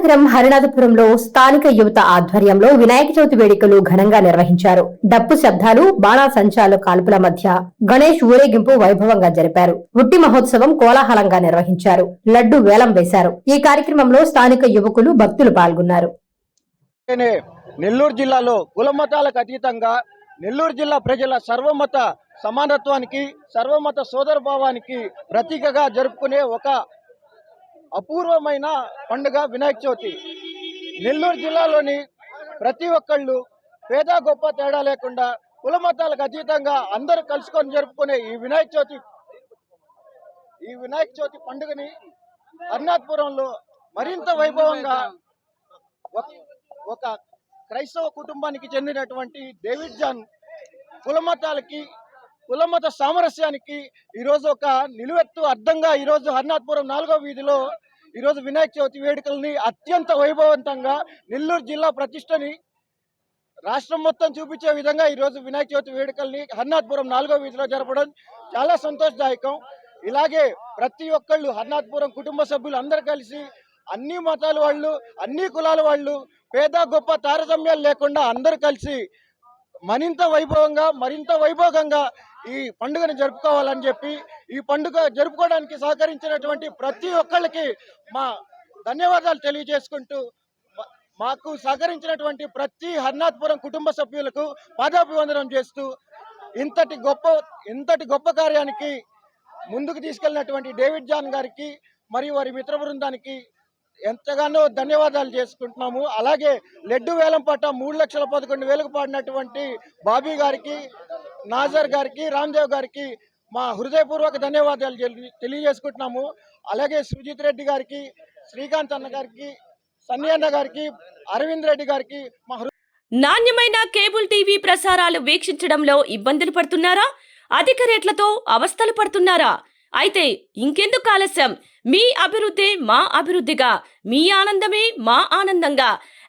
నగరం హరినాథపురంలో స్థానిక యువత ఆధ్వర్యంలో వినాయక చవితి వేడుకలు ఘనంగా నిర్వహించారు. డప్పు శబ్దాలు బాణాసంచాలు కాల్పుల మధ్య గణేష్ ఊరేగింపు వైభవంగా జరిపారు. ఉట్టి మహోత్సవం కోలాహలంగా నిర్వహించారు. లడ్డు వేలం వేశారు. ఈ కార్యక్రమంలో స్థానిక యువకులు భక్తులు పాల్గొన్నారు. నెల్లూరు జిల్లాలో కులమతాలకు అతీతంగా నెల్లూరు జిల్లా ప్రజల సర్వమత సమానత్వానికి సర్వమత సోదరభావానికి ప్రతీకగా జరుపుకునే ఒక అపూర్వమైన పండుగ వినాయక చవితి. నెల్లూరు జిల్లాలోని ప్రతి ఒక్కళ్ళు పేద గొప్ప తేడా లేకుండా కులమతాలకు అతీతంగా అందరూ కలుసుకొని జరుపుకునే ఈ వినాయక చవితి ఈ వినాయక చవితి పండుగని అరుణాథపురంలో మరింత వైభవంగా ఒక- ఒక క్రైస్తవ కుటుంబానికి చెందినటువంటి డేవిడ్ జాన్ కులమతాలకి కులమత సామరస్యానికి ఈరోజు ఒక నిలువెత్తు అర్థంగా ఈరోజు హరినాథ్పురం నాలుగో వీధిలో ఈరోజు వినాయక చవితి వేడుకల్ని అత్యంత వైభవంతంగా నెల్లూరు జిల్లా ప్రతిష్టని రాష్ట్రం మొత్తం చూపించే విధంగా ఈరోజు వినాయక చవితి వేడుకల్ని హర్నాథపురం నాలుగో వీధిలో జరపడం చాలా సంతోషదాయకం. ఇలాగే ప్రతి ఒక్కళ్ళు హర్నాథపురం కుటుంబ సభ్యులు అందరూ కలిసి అన్ని మతాల వాళ్ళు అన్ని కులాల వాళ్ళు పేద గొప్ప తారతమ్యాలు లేకుండా అందరూ కలిసి మరింత వైభవంగా మరింత వైభోగంగా ఈ పండుగను జరుపుకోవాలని చెప్పి ఈ పండుగ జరుపుకోవడానికి సహకరించినటువంటి ప్రతి ఒక్కళ్ళకి మా ధన్యవాదాలు తెలియజేసుకుంటూ మాకు సహకరించినటువంటి ప్రతి హర్నాథ్పురం కుటుంబ సభ్యులకు పాదాభివందనం చేస్తూ ఇంతటి గొప్ప ఇంతటి గొప్ప కార్యానికి ముందుకు తీసుకెళ్ళినటువంటి డేవిడ్ జాన్ గారికి మరియు వారి మిత్ర బృందానికి ఎంతగానో ధన్యవాదాలు చేసుకుంటున్నాము. అలాగే లెడ్డు వేలం పట్ట మూడు లక్షల పదకొండు వేలకు పాడినటువంటి బాబీ గారికి నాజర్ గారికి రామ్దేవ్ గారికి మా హృదయపూర్వక ధన్యవాదాలు తెలియజేసుకుంటున్నాము. అలాగే సుజిత్ రెడ్డి గారికి శ్రీకాంత్ అన్న గారికి సన్నీ అన్న గారికి అరవింద్ రెడ్డి గారికి మా హృ- నాణ్యమైన కేబుల్ టీవీ ప్రసారాలు వీక్షించడంలో ఇబ్బందులు పడుతున్నారా? అధిక రేట్లతో అవస్థలు పడుతున్నారా? అయితే ఇంకెందుకు ఆలస్యం? మీ అభివృద్ధి మా అభివృద్ధిగా మీ ఆనందమే మా ఆనందంగా.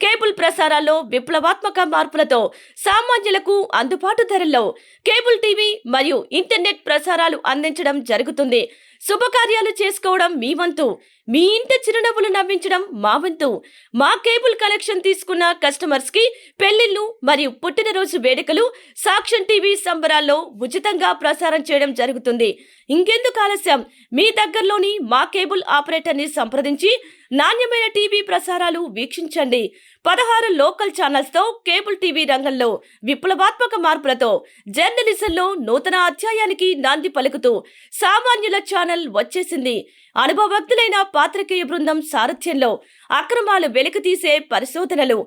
కేబుల్ ప్రసారాల్లో విప్లవాత్మక మార్పులతో సామాన్యులకు అందుబాటు ధరల్లో కేబుల్ టీవీ మరియు ఇంటర్నెట్ ప్రసారాలు అందించడం జరుగుతుంది. శుభకార్యాలు చేసుకోవడం మీ వంతు. మీ ఇంటి చిరునవ్వులు నవ్వించడం మా వంతు. మా కేబుల్ కలెక్షన్ తీసుకున్న కస్టమర్స్కి మరియు పుట్టినరోజు వేడుకలు సాక్ష్యం టీవీ సంబరాల్లో ఉచితంగా ప్రసారం చేయడం జరుగుతుంది. ఇంకెందుకు ఆలస్యం? మీ దగ్గరలోని మా కేబుల్ ఆపరేటర్ని సంప్రదించి నాణ్యమైన టీవీ ప్రసారాలు వీక్షించండి. పదహారు లోకల్ ఛానల్స్తో కేబుల్ టీవీ రంగంలో విప్లవాత్మక మార్పులతో జర్నలిజంలో నూతన అధ్యాయానికి నాంది పలుకుతూ సామాన్యుల ఛానల్ వచ్చేసింది. అనుభవజ్ఞులైన పాత్రికేయ బృందం సారథ్యంలో అక్రమాలు వెలికితీసే పరిశోధనలు